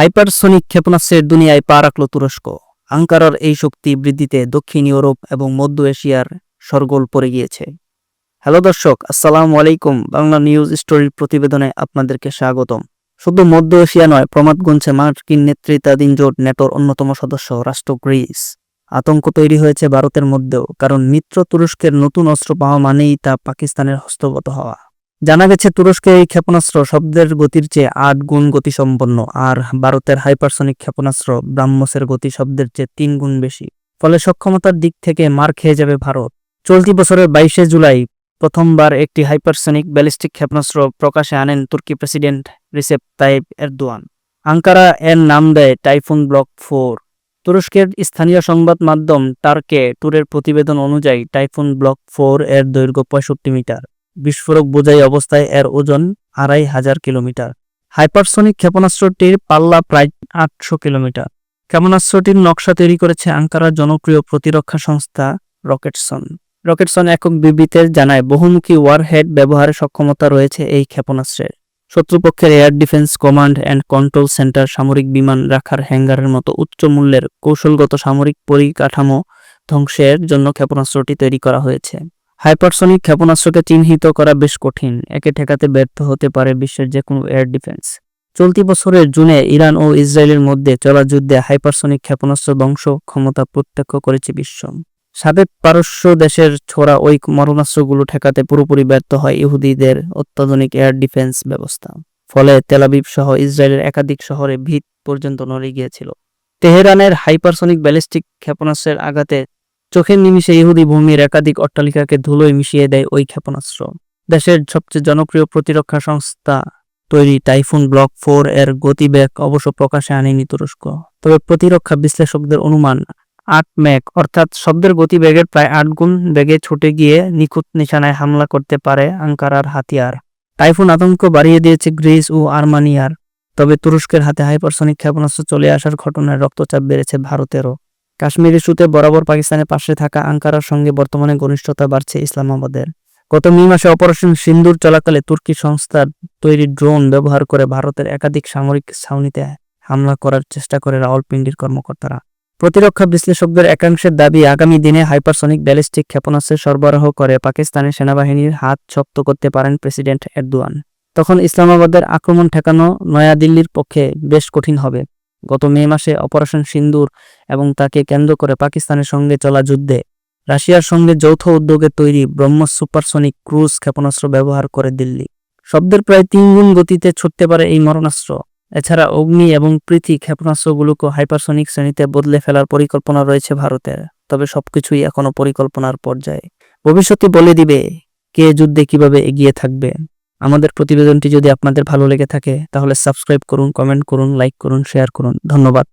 Hypersonic ক্ষেপণাস্ত্রের দুনিয়ায় পা রাখল তুরস্ক। আঙ্কারার এই শক্তি বৃদ্ধিতে দক্ষিণ ইউরোপ এবং মধ্য এশিয়ার সরগোল পড়ে গিয়েছে। হ্যালো দর্শক, আসসালামু আলাইকুম। বাংলা নিউজ স্টোরির প্রতিবেদনে আপনাদেরকে স্বাগতম। শুধু মধ্য এশিয়া নয়, প্রমাদ গুনছে মার্কিন নেতৃত্বাধীন জোট নেটোর অন্যতম সদস্য, রাষ্ট্র গ্রিস। আতঙ্ক তৈরি হয়েছে ভারতের মধ্যেও, কারণ মিত্র তুরস্কের নতুন অস্ত্র পাওয়া মানেই তা পাকিস্তানের হস্তগত হওয়া। জানা গেছে তুরস্কের এই ক্ষেপণাস্ত্র শব্দের গতির চেয়ে আট গুণ গতিসম্পন্ন আর ভারতের হাইপারসনিক ক্ষেপণাস্ত্র ব্রাহ্মসের গতি শব্দের চেয়ে তিন গুণ বেশি। ফলে সক্ষমতার দিক থেকে মার খেয়ে যাবে ভারত। চলতি বছরের বাইশে জুলাই প্রথমবার একটি হাইপারসনিক ব্যালিস্টিক ক্ষেপণাস্ত্র প্রকাশে আনেন তুর্কি president Recep Tayyip Erdogan. Ankara এর নাম দেয় টাইফুন ব্লক ফোর। তুরস্কের স্থানীয় সংবাদ মাধ্যম টার্কে ট্যুরের প্রতিবেদন অনুযায়ী টাইফুন ব্লক ফোর এর দৈর্ঘ্য পঁয়ষট্টি মিটার। বিস্ফোরক বোঝাই অবস্থায় এর ওজন আড়াই হাজার কিলোমিটার। হাইপারসনিক ক্ষেপণাস্ত্রটির পাল্লা প্রায় আটশো কিলোমিটার। ক্ষেপণাস্ত্রটির নকশা তৈরি করেছে আঙ্কারার জনপ্রিয় প্রতিরক্ষা সংস্থা রকেটসন। রকেটসন একক বিবৃতিতে জানায়, বহুমুখী ওয়ারহেড ব্যবহারের সক্ষমতা রয়েছে এই ক্ষেপণাস্ত্রের। শত্রুপক্ষের air defence command and control centre সামরিক বিমান রাখার হ্যাঙ্গারের মতো উচ্চ মূল্যের কৌশলগত সামরিক পরিকাঠামো ধ্বংসের জন্য ক্ষেপণাস্ত্রটি তৈরি করা হয়েছে। হাইপারসনিক ক্ষেপণাস্ত্রকে চিহ্নিত করা বেশ কঠিন। একে ঠেকাতে ব্যর্থ হতে পারে বিশ্বের যে কোনো এয়ার ডিফেন্স চলতি বছরের জুনে ইরান ও ইসরায়েলের মধ্যে চলা যুদ্ধে হাইপারসনিক ক্ষেপণাস্ত্র ধ্বংস ক্ষমতা প্রত্যক্ষ করেছে বিশ্ব। সাবেক পারস্য দেশের ছোড়া ওই মরণাস্ত্রগুলো ঠেকাতে পুরোপুরি ব্যর্থ হয় ইহুদিদের অত্যাধুনিক এয়ার ডিফেন্স ব্যবস্থা। ফলে তেলাবিব সহ ইসরায়েলের একাধিক শহরে ভিত পর্যন্ত নড়ে গিয়েছিল। তেহরানের হাইপারসনিক ব্যালিস্টিক ক্ষেপণাস্ত্রের আঘাতে চোখের নিমিষে ইহুদি ভূমির একাধিক অট্টালিকাকে ধুলোয় মিশিয়ে দেয় ওই ক্ষেপণাস্ত্র। দেশের সবচেয়ে জনপ্রিয় প্রতিরক্ষা সংস্থা তৈরি টাইফুন ব্লক ফোর এর গতিবেগ অবশ্য প্রকাশে আনেনি তুরস্ক। তবে প্রতিরক্ষা বিশ্লেষকদের অনুমান, আট ম্যাক অর্থাৎ শব্দের গতিবেগের প্রায় আট গুণ বেগে ছুটে গিয়ে নিখুঁত নিশানায় হামলা করতে পারে আঙ্কারার হাতিয়ার। টাইফুন আতঙ্ক বাড়িয়ে দিয়েছে গ্রিস ও আর্মানিয়ার, তবে তুরস্কের হাতে হাইপারসনিক ক্ষেপণাস্ত্র চলে আসার ঘটনায় রক্তচাপ বেড়েছে ভারতেরও। কাশ্মীর ইস্যুতে বরাবর পাকিস্তানের পাশে থাকা আঙ্কারার সঙ্গে বর্তমানে ঘনিষ্ঠতা বাড়ছে ইসলামাবাদের গত মে মাসে অপারেশন সিন্দুর চলাকালে তুর্কি সংস্থার তৈরি ড্রোন ব্যবহার করে ভারতের একাধিক সামরিক ছাউনিতে হামলা করার চেষ্টা করে রাওয়ালপিন্ডির কর্মকর্তারা। প্রতিরক্ষা বিশ্লেষকদের একাংশের দাবি, আগামী দিনে হাইপারসনিক ব্যালিস্টিক ক্ষেপণাস্ত্রের সরবরাহ করে পাকিস্তানের সেনাবাহিনীর হাত শক্ত করতে পারেন প্রেসিডেন্ট এরদোয়ান। তখন ইসলামাবাদের আক্রমণ ঠেকানো নয়াদিল্লির পক্ষে বেশ কঠিন হবে। গত মে মাসে অপারেশন সিন্দুর এবং তাকে কেন্দ্র করে পাকিস্তানের সঙ্গে চলা যুদ্ধে রাশিয়ার সঙ্গে যৌথ উদ্যোগে তৈরি ব্রহ্মস সুপারসনিক ক্রুজ ক্ষেপণাস্ত্র ব্যবহার করে দিল্লি। শব্দের প্রায় তিন গুণ গতিতে ছুটতে পারে এই মরণাস্ত্র। এছাড়া অগ্নি এবং পৃথি ক্ষেপণাস্ত্রগুলোকে হাইপারসনিক শ্রেণীতে বদলে ফেলার পরিকল্পনা রয়েছে ভারতের, তবে সবকিছুই এখনও পরিকল্পনার পর্যায়ে। ভবিষ্যতে বলে দিবে কে যুদ্ধে কীভাবে এগিয়ে থাকবে। আমাদের প্রতিবেদনটি যদি আপনাদের ভালো লেগে থাকে, তাহলে সাবস্ক্রাইব করুন কমেন্ট করুন লাইক করুন শেয়ার করুন। ধন্যবাদ।